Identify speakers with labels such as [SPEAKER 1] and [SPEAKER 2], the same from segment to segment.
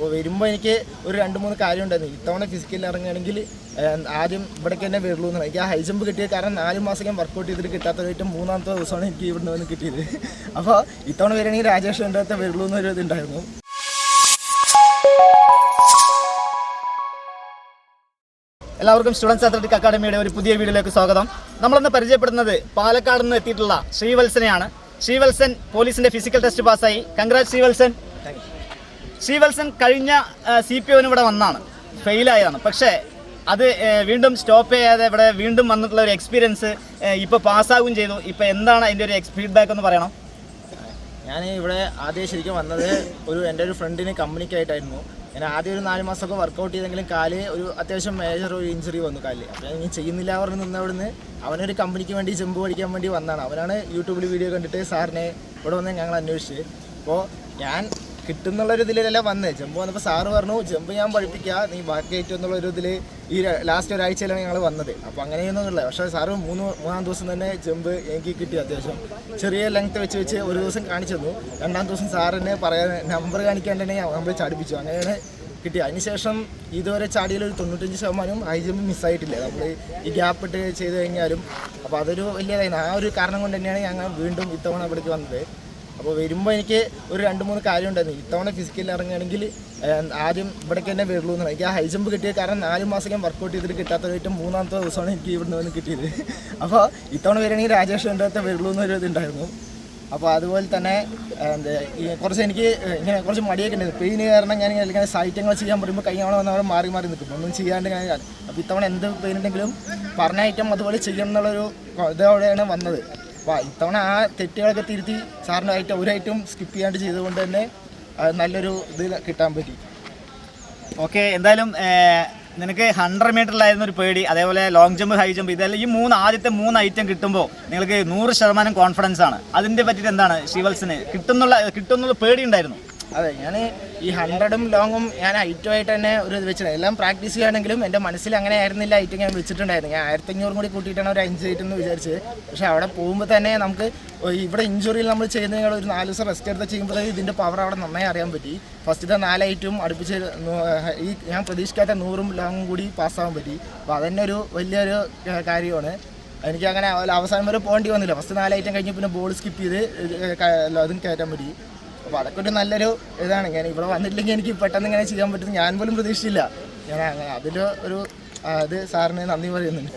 [SPEAKER 1] അപ്പോൾ വരുമ്പോൾ എനിക്ക് ഒരു രണ്ട് മൂന്ന് കാര്യം ഉണ്ടായിരുന്നു. ഇത്തവണ ഫിസിക്കലിൽ ഇറങ്ങുകയാണെങ്കിൽ ആദ്യം ഇവിടേക്ക് തന്നെ വരുള്ളൂ എന്നാണ് എനിക്ക് ആ ഹൈ ജമ്പ് കിട്ടിയത് കാരണം നാല് മാസം ഞാൻ വർക്കൗട്ട് ചെയ്തിട്ട് കിട്ടാത്തതായിട്ട് മൂന്നാമത്തെ ദിവസമാണ് എനിക്ക് ഇവിടുന്ന് വന്ന് കിട്ടിയത്. അപ്പോൾ ഇത്തവണ വരികയാണെങ്കിൽ രാജേഷ് ഉണ്ടാകത്തെ വരുള്ളൂ എന്നൊരു ഇതുണ്ടായിരുന്നു.
[SPEAKER 2] എല്ലാവർക്കും സ്റ്റുഡൻസ് അത്ലറ്റിക് അക്കാഡമിയുടെ ഒരു പുതിയ വീഡിയോയിലേക്ക് സ്വാഗതം. നമ്മളിന്ന് പരിചയപ്പെടുന്നത് പാലക്കാട് നിന്ന് എത്തിയിട്ടുള്ള ശ്രീവത്സനെയാണ്. ശ്രീവത്സൻ പോലീസിന്റെ ഫിസിക്കൽ ടെസ്റ്റ് പാസ്സായി കൺഗ്രാറ്റ് ശ്രീവത്സൻ. ശ്രീവത്സൻ കഴിഞ്ഞ സി പി ഒന് ഇവിടെ വന്നാണ്. ഫെയിലായതാണ് പക്ഷേ അത് വീണ്ടും സ്റ്റോപ്പ് ചെയ്യാതെ ഇവിടെ വീണ്ടും വന്നിട്ടുള്ള ഒരു എക്സ്പീരിയൻസ് ഇപ്പോൾ പാസ്സാകുകയും ചെയ്തു. ഇപ്പോൾ എന്താണ് അതിന്റെ ഒരു ഫീഡ്ബാക്ക് എന്ന് പറയണം?
[SPEAKER 1] ഞാൻ ഇവിടെ ആദ്യം ശരിക്കും വന്നത് ഒരു എന്റെ ഒരു ഫ്രണ്ടിന് കമ്പനിക്കായിട്ടായിരുന്നു. ഞാൻ ആദ്യം ഒരു നാല് മാസമൊക്കെ വർക്കൗട്ട് ചെയ്തെങ്കിലും കാൽ ഒരു അത്യാവശ്യം മേജർ ഒരു ഇഞ്ചുറി വന്നു കാലിൽ അപ്പോൾ ഞാൻ ഇനി ചെയ്യുന്നില്ല പറഞ്ഞ് നിന്നവിടുന്ന് അവനൊരു കമ്പനിക്ക് വേണ്ടി ജമ്പ് പഠിക്കാൻ വേണ്ടി വന്നതാണ് അവനാണ് യൂട്യൂബിൽ വീഡിയോ കണ്ടിട്ട് സാറിനെ ഇവിടെ വന്ന് ഞങ്ങൾ അന്വേഷിച്ച് അപ്പോൾ ഞാൻ കിട്ടുന്നുള്ളൊരു ഇതിലല്ല വന്നത് ജമ്പ് വന്നപ്പോൾ സാറ് പറഞ്ഞു ജമ്പ് ഞാൻ പഠിപ്പിക്കുക നീ ബാക്കി എന്നുള്ള ഒരു ഇതിൽ ഈ ലാസ്റ്റ് ഒരാഴ്ചയിലാണ് ഞങ്ങൾ വന്നത്. അപ്പോൾ അങ്ങനെയൊന്നുമില്ല പക്ഷേ സാറ് മൂന്ന് മൂന്നാം ദിവസം തന്നെ ജമ്പ് എനിക്ക് കിട്ടി അത്യാവശ്യം. ചെറിയ ലെങ്ത് വെച്ച് വെച്ച് ഒരു ദിവസം കാണിച്ചു തന്നു. രണ്ടാം ദിവസം സാറിനെ പറയാൻ നമ്പർ കാണിക്കാണ്ട് തന്നെ നമ്മൾ ചാടിപ്പിച്ചു. അങ്ങനെയാണ് കിട്ടി അതിനുശേഷം ഇതുവരെ ചാടിയിൽ ഒരു തൊണ്ണൂറ്റഞ്ച് ശതമാനം ഹൈ ജമ്പ് മിസ്സായിട്ടില്ല നമ്മൾ ഈ ഗ്യാപ്പ് ഇട്ട് ചെയ്ത് കഴിഞ്ഞാലും. അപ്പോൾ അതൊരു വലിയതായിരുന്നു ആ ഒരു കാരണം കൊണ്ട് തന്നെയാണ് ഞങ്ങൾ വീണ്ടും ഇത്തവണ ഇവിടേക്ക് വന്നത്. അപ്പോൾ വരുമ്പോൾ എനിക്ക് ഒരു രണ്ട് മൂന്ന് കാര്യം ഉണ്ടായിരുന്നു ഇത്തവണ ഫിസിക്കലിൽ ഇറങ്ങുകയാണെങ്കിൽ ആദ്യം ഇവിടേക്ക് തന്നെ വരുള്ളൂ എന്ന് എനിക്ക് ആ ഹൈ ജമ്പ് കിട്ടിയ കാരണം നാല് മാസം ഞാൻ വർക്കൗട്ട് ചെയ്തിട്ട് കിട്ടാത്തതായിട്ട് മൂന്നാമത്തെ ദിവസമാണ് എനിക്ക് ഇവിടുന്ന് വന്ന് കിട്ടിയത്. അപ്പോൾ ഇത്തവണ വരികയാണെങ്കിൽ രാജേഷ് അടുത്ത് വരുള്ളൂ എന്നൊരു ഇതുണ്ടായിരുന്നു. അപ്പോൾ അതുപോലെ തന്നെ എന്താ കുറച്ച് എനിക്ക് ഇങ്ങനെ കുറച്ച് മടിയൊക്കെ ഉണ്ടായിരുന്നു. പെയിന് കാരണം ഞാൻ ഇങ്ങനെ സാഹിത്യങ്ങൾ ചെയ്യാൻ പറയുമ്പോൾ കൈ കാണാൻ വന്നവിടെ മാറി മാറി നിൽക്കും. ഒന്നും ചെയ്യാണ്ട് ഞാൻ അപ്പോൾ ഇത്തവണ എന്ത് പെയിൻ ഉണ്ടെങ്കിലും ഐറ്റം അതുപോലെ ചെയ്യണം എന്നുള്ളൊരു ഇതോടെയാണ് വന്നത്. അപ്പോൾ ഇത്തവണ ആ തെറ്റുകളൊക്കെ തിരുത്തി സാറിന്റെ ഐറ്റം ഒരു ഐറ്റം സ്കിപ്പ് ചെയ്യാണ്ട് ചെയ്തുകൊണ്ട് തന്നെ നല്ലൊരു ഇത് കിട്ടാൻ പറ്റി.
[SPEAKER 2] ഓക്കെ എന്തായാലും നിനക്ക് ഹൺഡ്രഡ് മീറ്ററിലായിരുന്നു ഒരു പേടി. അതേപോലെ ലോങ് ജമ്പ് ഹൈ ജമ്പ് ഇതെല്ലാം ഈ മൂന്ന് ആദ്യത്തെ മൂന്ന് ഐറ്റം കിട്ടുമ്പോൾ നിങ്ങൾക്ക് നൂറ് ശതമാനം കോൺഫിഡൻസ് ആണ്. അതിന്റെ പറ്റിയിട്ട് എന്താണ്? ശിവൽസിന് കിട്ടുന്നുള്ള കിട്ടുന്നുള്ള പേടി ഉണ്ടായിരുന്നു?
[SPEAKER 1] അതെ ഞാൻ ഈ ഹൺഡ്രഡും ലോങ്ങും ഞാൻ ഐറ്റുമായിട്ട് തന്നെ ഒരു ഇത് വെച്ചിട്ടുണ്ട്. എല്ലാം പ്രാക്ടീസ് ചെയ്യുകയാണെങ്കിലും എന്റെ മനസ്സിൽ അങ്ങനെ ആയിരുന്നില്ല ഐറ്റം ഞാൻ വെച്ചിട്ടുണ്ടായിരുന്നു ഞാൻ ആയിരത്തി അഞ്ഞൂറും കൂടി കൂട്ടിയിട്ടാണ് ഒരു അഞ്ച് ഐറ്റം എന്ന് വിചാരിച്ചത്. പക്ഷേ അവിടെ പോകുമ്പോൾ തന്നെ നമുക്ക് ഇവിടെ ഇഞ്ചുറിയിൽ നമ്മൾ ചെയ്യുന്നതിനേക്കാൾ ഒരു നാല് ദിവസം റെസ്റ്റ് എടുത്ത് ചെയ്യുമ്പോൾ ഇതിന്റെ പവർ അവിടെ നന്നായി അറിയാൻ പറ്റി. ഫസ്റ്റത്തെ നാല് ഐറ്റവും അടുപ്പിച്ച് ഈ ഞാൻ പ്രതീക്ഷിക്കാത്ത നൂറും ലോങ്ങും കൂടി പാസ്സാവാൻ പറ്റി. അപ്പോൾ അതന്നെ ഒരു വലിയൊരു കാര്യമാണ്. എനിക്ക് അങ്ങനെ അവസാനം വരെ പോകേണ്ടി വന്നില്ല. ഫസ്റ്റ് നാല് ഐറ്റം കഴിഞ്ഞ് പിന്നെ ബോൾ സ്കിപ്പ് ചെയ്ത് അതും കയറ്റാൻ പറ്റി. അപ്പോൾ അതൊക്കെ ഒരു നല്ലൊരു ഇതാണ്. ഞാൻ ഇവിടെ വന്നിട്ടില്ലെങ്കിൽ എനിക്ക് പെട്ടെന്ന് ഇങ്ങനെ ചെയ്യാൻ പറ്റും. ഞാൻ പോലും പ്രതീക്ഷിച്ചില്ല. ഞാൻ അങ്ങനെ അതിന്റെ ഒരു ഇത് സാറിന് നന്ദി പറയുന്നുണ്ട്.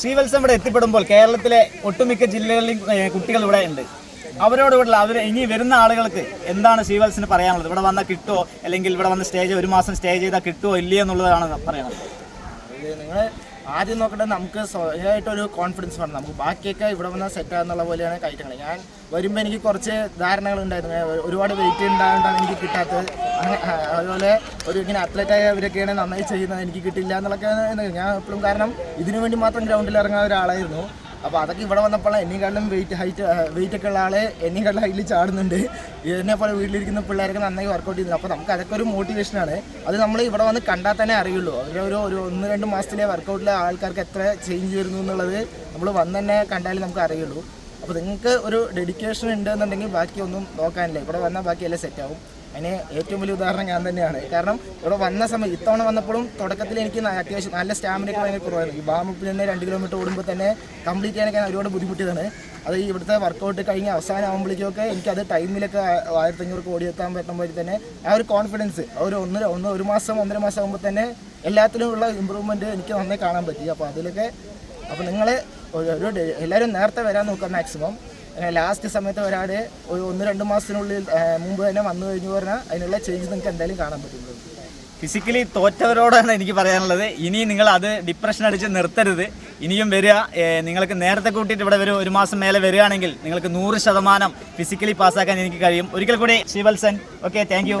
[SPEAKER 2] ശ്രീവത്സം ഇവിടെ എത്തിപ്പെടുമ്പോൾ കേരളത്തിലെ ഒട്ടുമിക്ക ജില്ലകളിലും കുട്ടികൾ ഇവിടെ ഉണ്ട്. അവരോട് ഇവിടെ അവർ ഇനി വരുന്ന ആളുകൾക്ക് എന്താണ് ശ്രീവത്സന് പറയാനുള്ളത്? ഇവിടെ വന്നാൽ കിട്ടുമോ? അല്ലെങ്കിൽ ഇവിടെ വന്ന് സ്റ്റേജ് ഒരു മാസം സ്റ്റേ ചെയ്താൽ കിട്ടുമോ? ഇല്ലയോ എന്നുള്ളതാണ് പറയുന്നത്.
[SPEAKER 1] നിങ്ങൾ ആദ്യം നോക്കട്ടെ നമുക്ക് സ്വയമായിട്ടൊരു കോൺഫിഡൻസ് വേണം. നമുക്ക് ബാക്കിയൊക്കെ ഇവിടെ വന്നാൽ സെറ്റ് ആകുന്നുള്ള പോലെയാണ് കയറ്റങ്ങൾ ഞാൻ വരുമ്പോൾ എനിക്ക് കുറച്ച് ധാരണകൾ ഉണ്ടായിരുന്നു. ഒരുപാട് വെയിറ്റ് ഉണ്ടാകേണ്ടത് എനിക്ക് കിട്ടാത്തത്. അതുപോലെ ഒരു ഇങ്ങനെ അത്ലറ്റായ അവരൊക്കെയാണ് നന്നായി ചെയ്യുന്നത് എനിക്ക് കിട്ടില്ല എന്നുള്ളതൊക്കെ ഞാൻ എപ്പോഴും കാരണം ഇതിനു വേണ്ടി മാത്രം ഗ്രൗണ്ടിൽ ഇറങ്ങുന്ന ഒരാളായിരുന്നു. അപ്പോൾ അതൊക്കെ ഇവിടെ വന്നപ്പോൾ എന്നെക്കാളും വെയിറ്റ് ഹൈറ്റ് വെയിറ്റ് ഒക്കെ ഉള്ള ആളെ എന്നെക്കാളും ഹൈറ്റിൽ ചാടുന്നുണ്ട്. ഇതിനെ പോലെ വീട്ടിലിരിക്കുന്ന പിള്ളേരൊക്കെ നന്നായി വർക്കൗട്ട് ചെയ്യുന്നുണ്ട്. അപ്പോൾ നമുക്ക് അതൊക്കെ ഒരു മോട്ടിവേഷനാണ് അത് നമ്മൾ ഇവിടെ വന്ന് കണ്ടാൽ തന്നെ അറിയുള്ളൂ. ഒരു ഒരു ഒന്ന് രണ്ട് മാസത്തിലെ വർക്കൗട്ടിലെ ആൾക്കാർക്ക് എത്ര ചേഞ്ച് വരുന്നു എന്നുള്ളത് നമ്മൾ വന്ന് തന്നെ കണ്ടാലേ നമുക്ക് അറിയുള്ളൂ. അപ്പോൾ നിങ്ങൾക്ക് ഒരു ഡെഡിക്കേഷൻ ഉണ്ട് എന്നുണ്ടെങ്കിൽ ബാക്കിയൊന്നും നോക്കാനില്ല. ഇവിടെ വന്നാൽ ബാക്കിയെല്ലാം സെറ്റാവും അതിന് ഏറ്റവും വലിയ ഉദാഹരണം ഞാൻ തന്നെയാണ്. കാരണം ഇവിടെ വന്ന സമയം ഇത്തവണ വന്നപ്പോഴും തുടക്കത്തിൽ എനിക്ക് അത്യാവശ്യം നല്ല സ്റ്റാമിനൊക്കെ ഭയങ്കര കുറവായിരുന്നു. ഈ ബാമപ്പിൽ തന്നെ രണ്ട് കിലോമീറ്റർ ഓടുമ്പോൾ തന്നെ കംപ്ലീറ്റ് ചെയ്യാനൊക്കെ ഒരുപാട് ബുദ്ധിമുട്ടിയതാണ്. അത് ഇവിടുത്തെ വർക്കൗട്ട് കഴിഞ്ഞ് അവസാനം ആകുമ്പോഴേക്കൊക്കെ എനിക്കത് ടൈമിലൊക്കെ ആയിരത്തഞ്ഞൂറ് ഓടിയെത്താൻ പറ്റുമ്പോൾ തന്നെ ആ ഒരു കോൺഫിഡൻസ് ഒരു ഒന്നര ഒന്ന് ഒരു മാസം ഒന്നര മാസം ആകുമ്പോൾ തന്നെ എല്ലാത്തിലുമുള്ള ഇമ്പ്രൂവ്മെന്റ് എനിക്ക് നന്നായി കാണാൻ പറ്റി. അപ്പോൾ അതിലൊക്കെ അപ്പോൾ നിങ്ങൾ ഒരു എല്ലാവരും നേരത്തെ വരാൻ നോക്കുക മാക്സിമം ലാസ്റ്റ് സമയത്ത് ഒരാൾ ഒരു ഒന്ന് രണ്ട് മാസത്തിനുള്ളിൽ മുമ്പ് തന്നെ വന്നു കഴിഞ്ഞു പറഞ്ഞാൽ അതിനുള്ള ചേഞ്ച് നിങ്ങൾക്ക് എന്തായാലും കാണാൻ പറ്റും.
[SPEAKER 2] ഫിസിക്കലി തോറ്റവരോടാണ് എനിക്ക് പറയാനുള്ളത്. ഇനി നിങ്ങൾ അത് ഡിപ്രഷൻ അടിച്ച് നിർത്തരുത്. ഇനിയും വരിക. നിങ്ങൾക്ക് നേരത്തെ കൂട്ടിയിട്ട് ഇവിടെ വരും ഒരു മാസം മേലെ വരികയാണെങ്കിൽ നിങ്ങൾക്ക് നൂറ് ശതമാനം ഫിസിക്കലി പാസ്സാക്കാൻ എനിക്ക് കഴിയും. ഒരിക്കൽ കൂടി Shivatsan. Okay thank you